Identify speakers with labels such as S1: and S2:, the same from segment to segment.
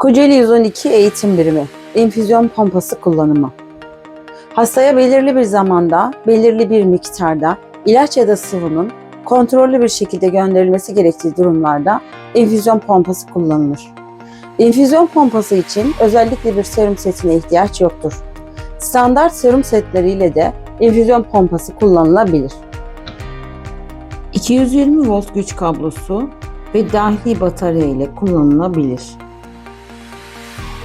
S1: Kocaeli 112 Eğitim Birimi İnfüzyon pompası kullanımı Hastaya belirli bir zamanda, belirli bir miktarda ilaç ya da sıvının kontrollü bir şekilde gönderilmesi gerektiği durumlarda infüzyon pompası kullanılır. İnfüzyon pompası için özellikle bir serum setine ihtiyaç yoktur. Standart serum setleriyle de infüzyon pompası kullanılabilir. 220 volt güç kablosu ve dahili batarya ile kullanılabilir.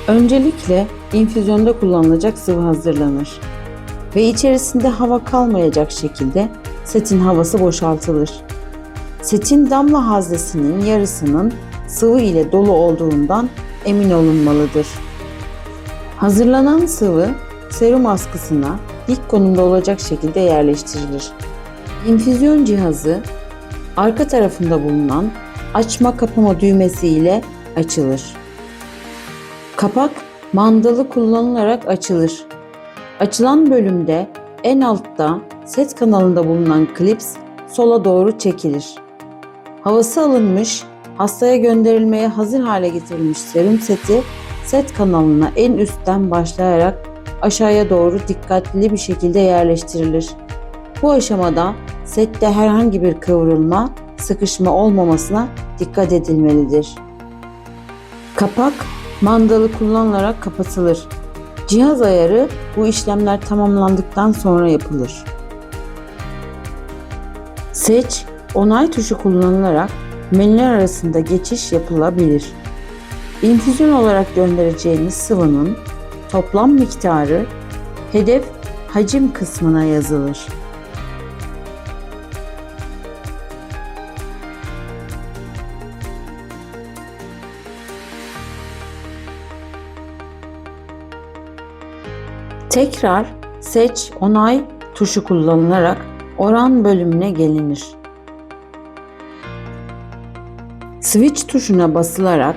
S1: Öncelikle infüzyonda kullanılacak sıvı hazırlanır ve içerisinde hava kalmayacak şekilde setin havası boşaltılır. Setin damla haznesinin yarısının sıvı ile dolu olduğundan emin olunmalıdır. Hazırlanan sıvı serum askısına dik konumda olacak şekilde yerleştirilir. İnfüzyon cihazı arka tarafında bulunan açma kapama düğmesi ile açılır. Kapak mandalı kullanılarak açılır. Açılan bölümde en altta set kanalında bulunan klips sola doğru çekilir. Havası alınmış, hastaya gönderilmeye hazır hale getirilmiş serum seti set kanalına en üstten başlayarak aşağıya doğru dikkatli bir şekilde yerleştirilir. Bu aşamada sette herhangi bir kıvrılma, sıkışma olmamasına dikkat edilmelidir. Kapak mandalı kullanılarak kapatılır. Cihaz ayarı bu işlemler tamamlandıktan sonra yapılır. Seç, onay tuşu kullanılarak menüler arasında geçiş yapılabilir. İnfüzyon olarak göndereceğiniz sıvının toplam miktarı hedef hacim kısmına yazılır. Tekrar seç, onay tuşu kullanılarak oran bölümüne gelinir. Switch tuşuna basılarak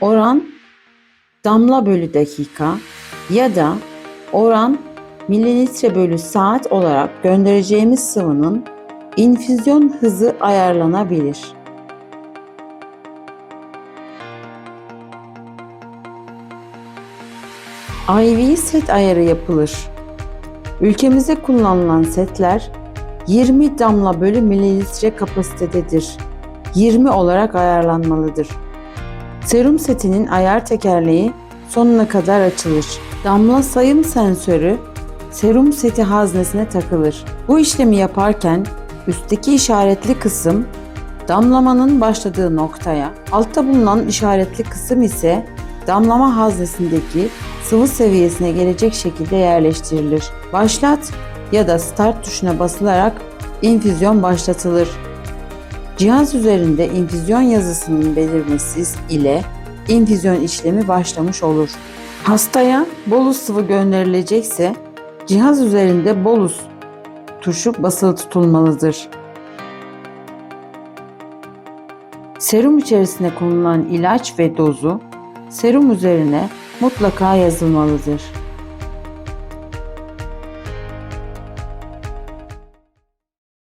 S1: oran damla bölü dakika ya da oran mililitre bölü saat olarak göndereceğimiz sıvının infüzyon hızı ayarlanabilir. IV set ayarı yapılır. Ülkemizde kullanılan setler 20 damla bölü mililitre kapasitededir. 20 olarak ayarlanmalıdır. Serum setinin ayar tekerleği sonuna kadar açılır. Damla sayım sensörü serum seti haznesine takılır. Bu işlemi yaparken üstteki işaretli kısım damlamanın başladığı noktaya, altta bulunan işaretli kısım ise damlama haznesindeki sıvı seviyesine gelecek şekilde yerleştirilir. Başlat ya da start tuşuna basılarak infüzyon başlatılır. Cihaz üzerinde infüzyon yazısının belirmesi ile infüzyon işlemi başlamış olur. Hastaya bolus sıvı gönderilecekse cihaz üzerinde bolus tuşu basılı tutulmalıdır. Serum içerisine konulan ilaç ve dozu serum üzerine mutlaka yazılmalıdır.